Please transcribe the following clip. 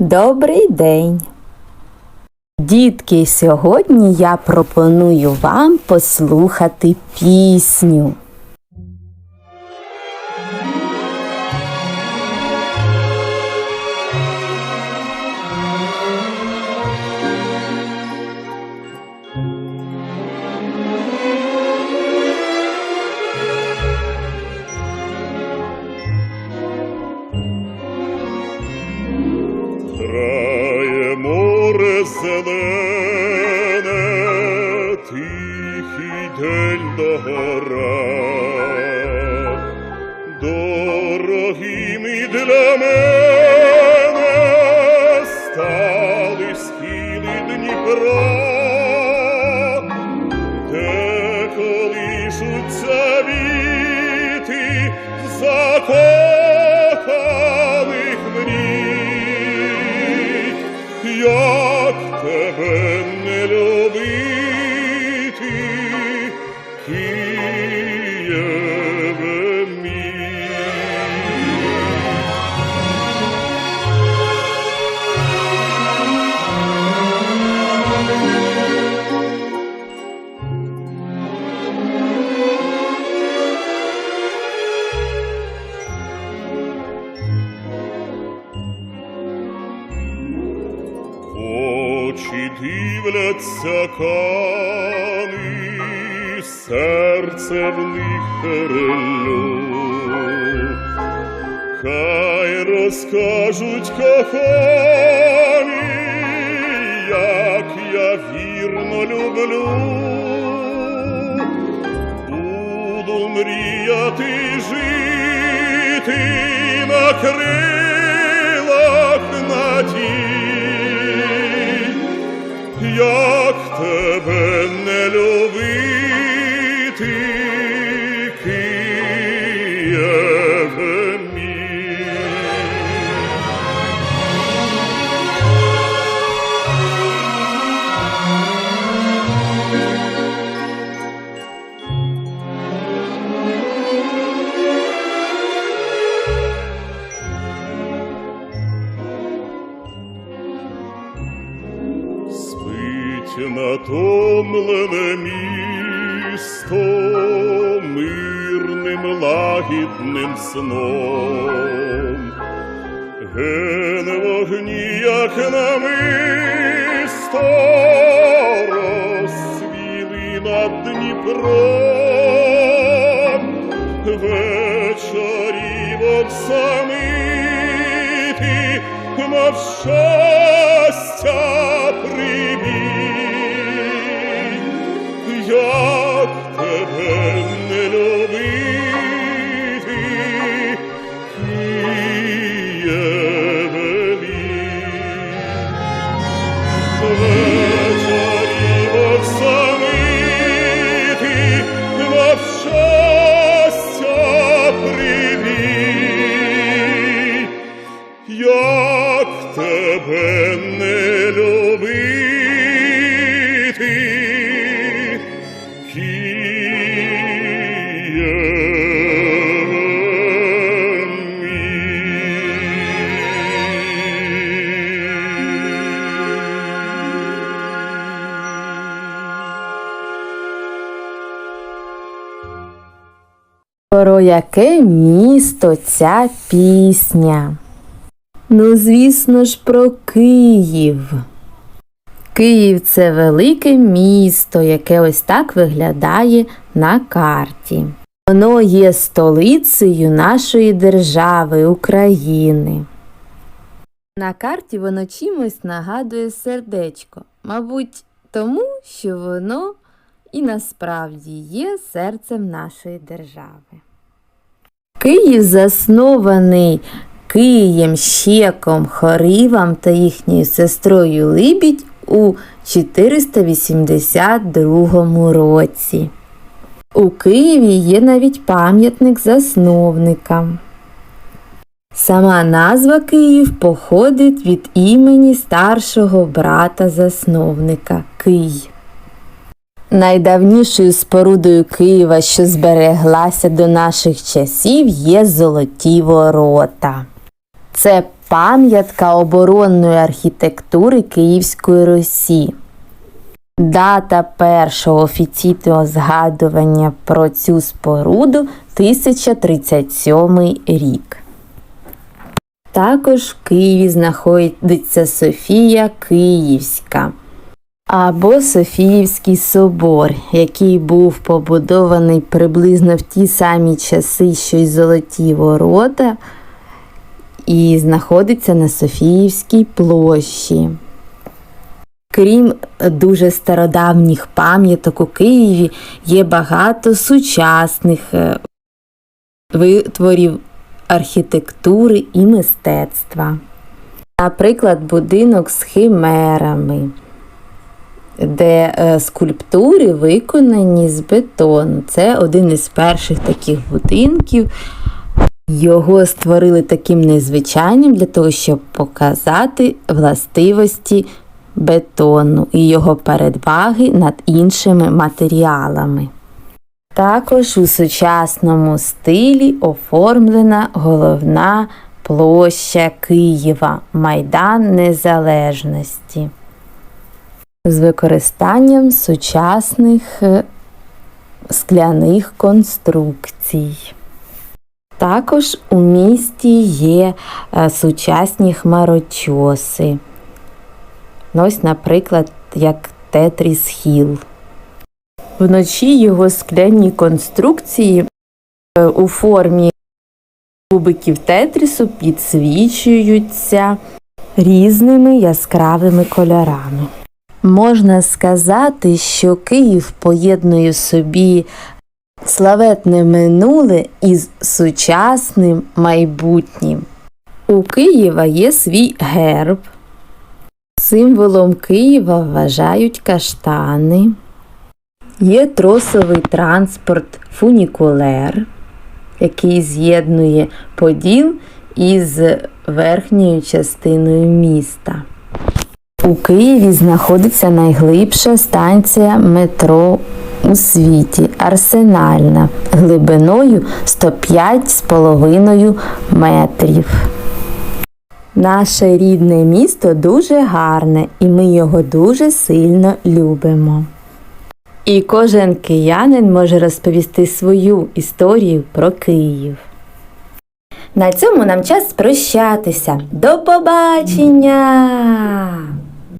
Добрий день! Дітки, сьогодні я пропоную вам послухати пісню. Грає море зелене, тихий день догора. мій для мене Дивляться кани, серце в них перелю. Хай розкажуть кохані, як я вірно люблю. Буду мріяти жити на крилах натомлене місто мирним лагідним сном. Ген вогні, як намисто, розсвіли над Дніпром. Вечорів оксамити, мов щастя прибій, Про яке місто ця пісня? Ну, звісно ж, про Київ. Київ це велике місто, яке ось так виглядає на карті. Воно є столицею нашої держави України. На карті воно чимось нагадує сердечко, мабуть, тому, що воно і насправді є серцем нашої держави. Київ заснований Києм, Щеком, Хоривом та їхньою сестрою Либідь у 482 році. У Києві є навіть пам'ятник засновникам. Сама назва Київ походить від імені старшого брата засновника Кий. Найдавнішою спорудою Києва, що збереглася до наших часів, є золоті ворота. Це пам'ятка оборонної архітектури Київської Русі. Дата першого офіційного згадування про цю споруду 1037 рік. Також в Києві знаходиться Софія Київська або Софіївський собор, який був побудований приблизно в ті самі часи, що й Золоті ворота, і знаходиться на Софіївській площі. Крім дуже стародавніх пам'яток у Києві, є багато сучасних е, витворів архітектури і мистецтва. Наприклад, будинок з химерами, де е, скульптури виконані з бетону. Це один із перших таких будинків. Його створили таким незвичайним для того, щоб показати властивості бетону і його передваги над іншими матеріалами. Також у сучасному стилі оформлена головна площа Києва Майдан Незалежності з використанням сучасних е, скляних конструкцій. Також у місті є е, сучасні хмарочоси. Ось, наприклад, як Тетріс Хіл. Вночі його скляні конструкції е, у формі кубиків тетрісу підсвічуються різними яскравими кольорами. Можна сказати, що Київ поєднує собі славетне минуле із сучасним майбутнім. У Києва є свій герб. Символом Києва вважають каштани. Є тросовий транспорт фунікулер, який з'єднує Поділ із верхньою частиною міста. У Києві знаходиться найглибша станція метро у світі Арсенальна глибиною 105,5 метрів. Наше рідне місто дуже гарне, і ми його дуже сильно любимо. І кожен киянин може розповісти свою історію про Київ. На цьому нам час прощатися. До побачення!